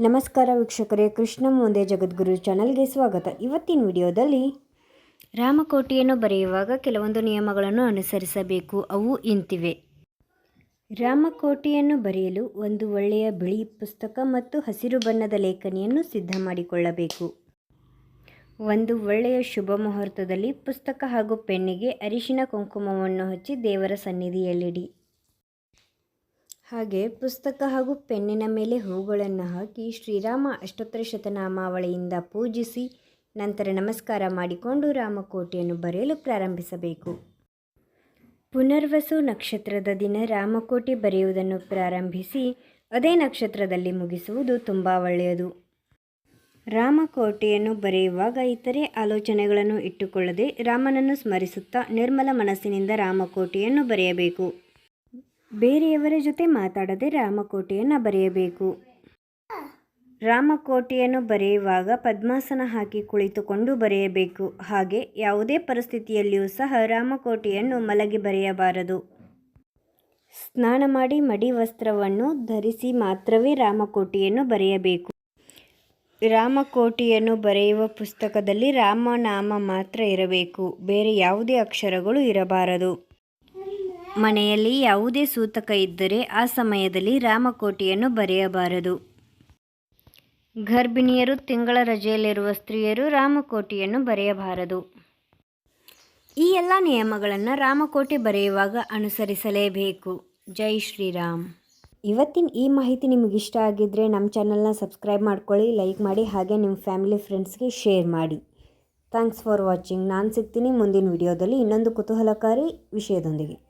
ನಮಸ್ಕಾರ ವೀಕ್ಷಕರೇ ಕೃಷ್ಣ ಮುಂದೆ ಜಗದ್ಗುರು ಚಾನಲ್ಗೆ ಸ್ವಾಗತ. ಇವತ್ತಿನ ವಿಡಿಯೋದಲ್ಲಿ ರಾಮಕೋಟಿಯನ್ನು ಬರೆಯುವಾಗ ಕೆಲವೊಂದು ನಿಯಮಗಳನ್ನು ಅನುಸರಿಸಬೇಕು. ಅವು ಇಂತಿವೆ. ರಾಮಕೋಟಿಯನ್ನು ಬರೆಯಲು ಒಂದು ಒಳ್ಳೆಯ ಬಿಳಿ ಪುಸ್ತಕ ಮತ್ತು ಹಸಿರು ಬಣ್ಣದ ಲೇಖನಿಯನ್ನು ಸಿದ್ಧ ಮಾಡಿಕೊಳ್ಳಬೇಕು. ಒಂದು ಒಳ್ಳೆಯ ಶುಭ ಮುಹೂರ್ತದಲ್ಲಿ ಪುಸ್ತಕ ಹಾಗೂ ಪೆನ್ನಿಗೆ ಅರಿಶಿನ ಕುಂಕುಮವನ್ನು ಹಚ್ಚಿ ದೇವರ ಸನ್ನಿಧಿಯಲ್ಲಿಡಿ. ಹಾಗೆ ಪುಸ್ತಕ ಹಾಗೂ ಪೆನ್ನಿನ ಮೇಲೆ ಹೂಗಳನ್ನು ಹಾಕಿ ಶ್ರೀರಾಮ ಅಷ್ಟೋತ್ತರ ಶತನಾಮಾವಳಿಯಿಂದ ಪೂಜಿಸಿ ನಂತರ ನಮಸ್ಕಾರ ಮಾಡಿಕೊಂಡು ರಾಮಕೋಟೆಯನ್ನು ಬರೆಯಲು ಪ್ರಾರಂಭಿಸಬೇಕು. ಪುನರ್ವಸು ನಕ್ಷತ್ರದ ದಿನ ರಾಮಕೋಟೆ ಬರೆಯುವುದನ್ನು ಪ್ರಾರಂಭಿಸಿ ಅದೇ ನಕ್ಷತ್ರದಲ್ಲಿ ಮುಗಿಸುವುದು ತುಂಬ ಒಳ್ಳೆಯದು. ರಾಮಕೋಟೆಯನ್ನು ಬರೆಯುವಾಗ ಇತರೆ ಆಲೋಚನೆಗಳನ್ನು ಇಟ್ಟುಕೊಳ್ಳದೆ ರಾಮನನ್ನು ಸ್ಮರಿಸುತ್ತಾ ನಿರ್ಮಲ ಮನಸ್ಸಿನಿಂದ ರಾಮಕೋಟೆಯನ್ನು ಬರೆಯಬೇಕು. ಬೇರೆಯವರ ಜೊತೆ ಮಾತಾಡದೆ ರಾಮಕೋಟೆಯನ್ನು ಬರೆಯಬೇಕು. ರಾಮಕೋಟೆಯನ್ನು ಬರೆಯುವಾಗ ಪದ್ಮಾಸನ ಹಾಕಿ ಕುಳಿತುಕೊಂಡು ಬರೆಯಬೇಕು. ಹಾಗೆ ಯಾವುದೇ ಪರಿಸ್ಥಿತಿಯಲ್ಲಿಯೂ ಸಹ ರಾಮಕೋಟೆಯನ್ನು ಮಲಗಿ ಬರೆಯಬಾರದು. ಸ್ನಾನ ಮಾಡಿ ಮಡಿ ವಸ್ತ್ರವನ್ನು ಧರಿಸಿ ಮಾತ್ರವೇ ರಾಮಕೋಟೆಯನ್ನು ಬರೆಯಬೇಕು. ರಾಮಕೋಟೆಯನ್ನು ಬರೆಯುವ ಪುಸ್ತಕದಲ್ಲಿ ರಾಮನಾಮ ಮಾತ್ರ ಇರಬೇಕು. ಬೇರೆ ಯಾವುದೇ ಅಕ್ಷರಗಳು ಇರಬಾರದು. ಮನೆಯಲ್ಲಿ ಯಾವುದೇ ಸೂತಕ ಇದ್ದರೆ ಆ ಸಮಯದಲ್ಲಿ ರಾಮಕೋಟಿಯನ್ನು ಬರೆಯಬಾರದು. ಗರ್ಭಿಣಿಯರು ತಿಂಗಳ ರಜೆಯಲ್ಲಿರುವ ಸ್ತ್ರೀಯರು ರಾಮಕೋಟಿಯನ್ನು ಬರೆಯಬಾರದು. ಈ ಎಲ್ಲ ನಿಯಮಗಳನ್ನು ರಾಮಕೋಟೆ ಬರೆಯುವಾಗ ಅನುಸರಿಸಲೇಬೇಕು. ಜೈ ಶ್ರೀರಾಮ್. ಇವತ್ತಿನ ಈ ಮಾಹಿತಿ ನಿಮಗೆ ಇಷ್ಟ ಆಗಿದ್ದರೆ ನಮ್ಮ ಚಾನಲ್ನ ಸಬ್ಸ್ಕ್ರೈಬ್ ಮಾಡ್ಕೊಳ್ಳಿ, ಲೈಕ್ ಮಾಡಿ, ಹಾಗೆ ನಿಮ್ಮ ಫ್ಯಾಮಿಲಿ ಫ್ರೆಂಡ್ಸ್ಗೆ ಶೇರ್ ಮಾಡಿ. Thanks for watching. ನಾನು ಸಿಗ್ತೀನಿ ಮುಂದಿನ ವಿಡಿಯೋದಲ್ಲಿ ಇನ್ನೊಂದು ಕುತೂಹಲಕಾರಿ ವಿಷಯದೊಂದಿಗೆ.